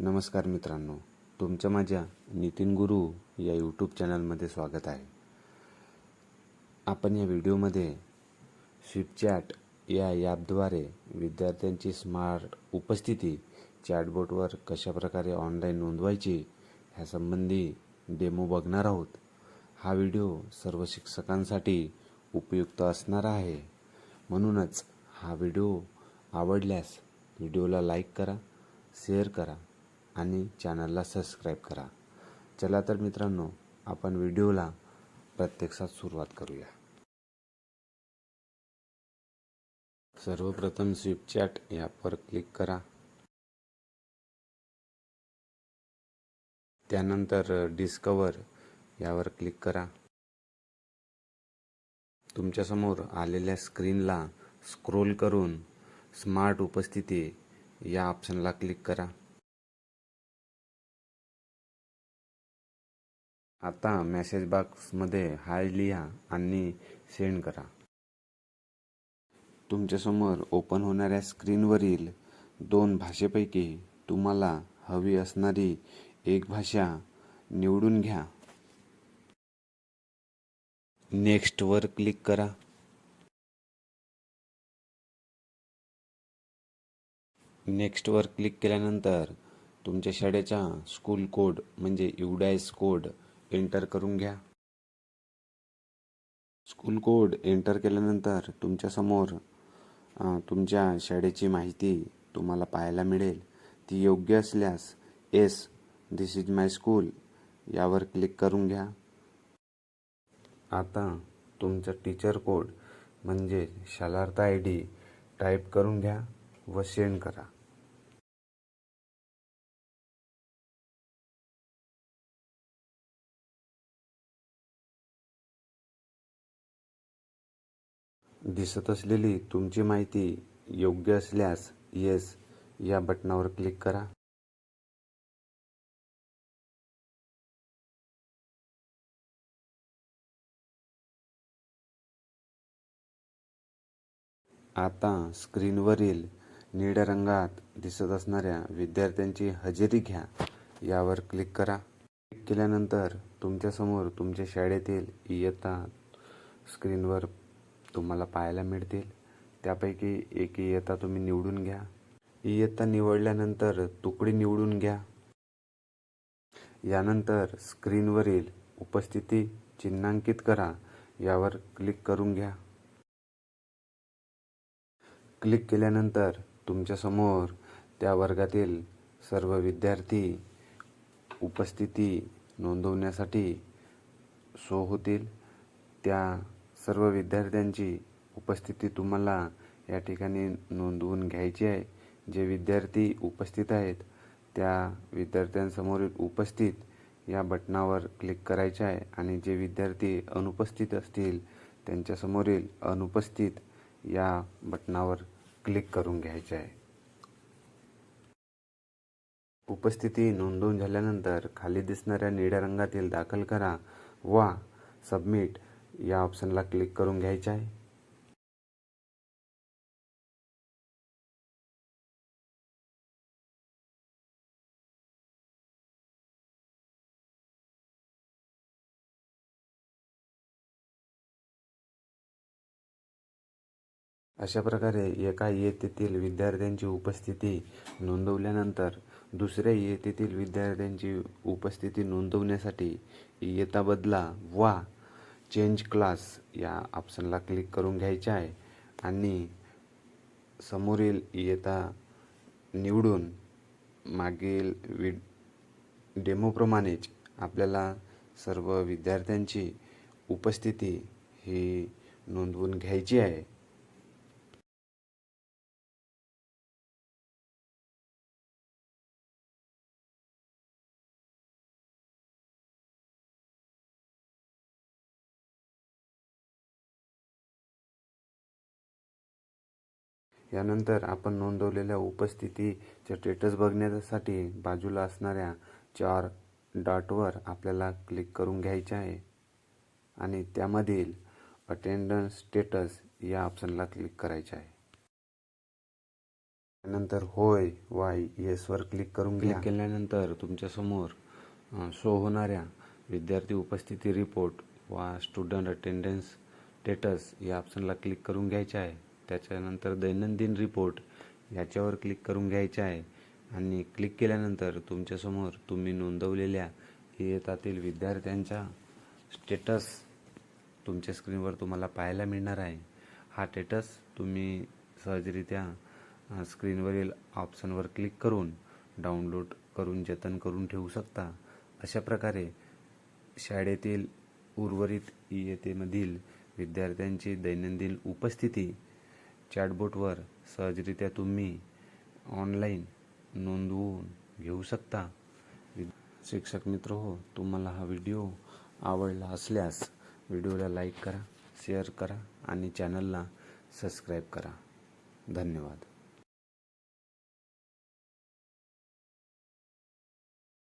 नमस्कार मित्रांनो तुमचं माझ्या नितीन गुरु या यूट्यूब चॅनलमध्ये स्वागत आहे. आपण या व्हिडिओमध्ये स्विपचॅट या ॲपद्वारे विद्यार्थ्यांची स्मार्ट उपस्थिती चॅटबोटवर कशाप्रकारे ऑनलाईन नोंदवायची ह्यासंबंधी डेमो बघणार आहोत. हा व्हिडिओ सर्व शिक्षकांसाठी उपयुक्त असणार आहे. म्हणूनच हा व्हिडिओ आवडल्यास व्हिडिओला लाईक करा शेअर करा आणि चॅनलला सबस्क्राईब करा. चला तर मित्रांनो आपण व्हिडिओला प्रत्यक्षात सुरुवात करूया. सर्वप्रथम स्विपचॅट ॲपवर क्लिक करा. त्यानंतर डिस्कवर यावर क्लिक करा. तुमच्यासमोर आलेल्या स्क्रीनला स्क्रोल करून स्मार्ट उपस्थिती या ऑप्शनला क्लिक करा. आता मेसेज बॉक्समध्ये हाय लिहा आणि सेंड करा. तुमच्यासमोर ओपन होणाऱ्या स्क्रीनवरील दोन भाषेपैकी तुम्हाला हवी असणारी एक भाषा निवडून घ्या. नेक्स्टवर क्लिक करा. नेक्स्टवर क्लिक केल्यानंतर तुमच्या शाळेचा स्कूल कोड म्हणजे युडायस कोड एंटर करून घ्या. स्कूल कोड एंटर केल्यानंतर तुमच्यासमोर तुमच्या शाळेची माहिती तुम्हाला पाहायला मिळेल. ती योग्य असल्यास yes this is my school यावर क्लिक करून घ्या. आता तुमचा टीचर कोड म्हणजे शालार्थ आय डी टाईप करून घ्या व सेंड करा. दिसत असलेली तुमची माहिती योग्य असल्यास येस या बटनावर क्लिक करा. आता स्क्रीनवरील निळ्या रंगात दिसत असणाऱ्या विद्यार्थ्यांची हजेरी घ्या. यावर क्लिक करा. क्लिक केल्यानंतर तुमच्यासमोर तुमच्या शाळेतील इयत्ता स्क्रीनवर तुम्हाला पाहायला मिळतील. त्यापैकी एक इयत्ता तुम्ही निवडून घ्या. इयत्ता निवडल्यानंतर तुकडी निवडून घ्या. यानंतर स्क्रीनवरील उपस्थिती चिन्हांकित करा. यावर क्लिक करून घ्या. क्लिक केल्यानंतर तुमच्यासमोर त्या वर्गातील सर्व विद्यार्थी उपस्थिती नोंदवण्यासाठी सो होतील. त्या सर्व विद्यार्थ्यांची उपस्थिती तुम्हाला या ठिकाणी नोंदवून घ्यायची आहे. जे विद्यार्थी उपस्थित आहेत त्या विद्यार्थ्यांसमोरील उपस्थित या बटनावर क्लिक करायचे आहे आणि जे विद्यार्थी अनुपस्थित असतील त्यांच्यासमोरील अनुपस्थित या बटनावर क्लिक करून घ्यायचे आहे. उपस्थिती नोंदवून झाल्यानंतर खाली दिसणाऱ्या निळ्या रंगातील दाखल करा वा सबमिट या ऑप्शनला क्लिक करून घ्यायचे आहे. अशा प्रकारे एका इयत्तेतील विद्यार्थ्यांची उपस्थिती नोंदवल्यानंतर दुसऱ्या इयत्तेतील विद्यार्थ्यांची उपस्थिती नोंदवण्यासाठी इयत्ता बदला वा चेंज क्लास या ऑप्शनला क्लिक करून घ्यायचे आहे. आणि समोरील इयता निवडून मागील वि डेमोप्रमाणेच आपल्याला सर्व विद्यार्थ्यांची उपस्थिती ही नोंदवून घ्यायची आहे. यानंतर आपण नोंदवलेल्या उपस्थितीचे स्टेटस बघण्यासाठी बाजूला असणाऱ्या चार डॉटवर आपल्याला क्लिक करून घ्यायचे आहे. आणि त्यामधील अटेंडन्स स्टेटस या ऑप्शनला क्लिक करायचे आहे. त्यानंतर होय वाय येसवर क्लिक करून क्लिक केल्यानंतर तुमच्यासमोर शो होणाऱ्या विद्यार्थी उपस्थिती रिपोर्ट वा स्टुडंट अटेंडन्स स्टेटस या ऑप्शनला क्लिक करून घ्यायचे आहे. त्याच्यानंतर दैनंदिन रिपोर्ट याच्यावर क्लिक करून घ्यायचे आहे. आणि क्लिक केल्यानंतर तुमच्यासमोर तुम्ही नोंदवलेल्या इयतातील विद्यार्थ्यांचा स्टेटस तुमच्या स्क्रीनवर तुम्हाला पाहायला मिळणार आहे. हा स्टेटस तुम्ही सहजरित्या स्क्रीनवरील ऑप्शनवर क्लिक करून डाउनलोड करून जतन करून ठेवू शकता. अशा प्रकारे शाळेतील उर्वरित इयतेमधील विद्यार्थ्यांची दैनंदिन उपस्थिती चॅटबोटवर सहजरित्या तुम्ही ऑनलाईन नोंदवून घेऊ शकता. शिक्षक मित्र हो तुम्हाला हा व्हिडिओ आवडला असल्यास व्हिडिओला लाईक करा शेअर करा आणि चॅनलला सबस्क्राईब करा. धन्यवाद.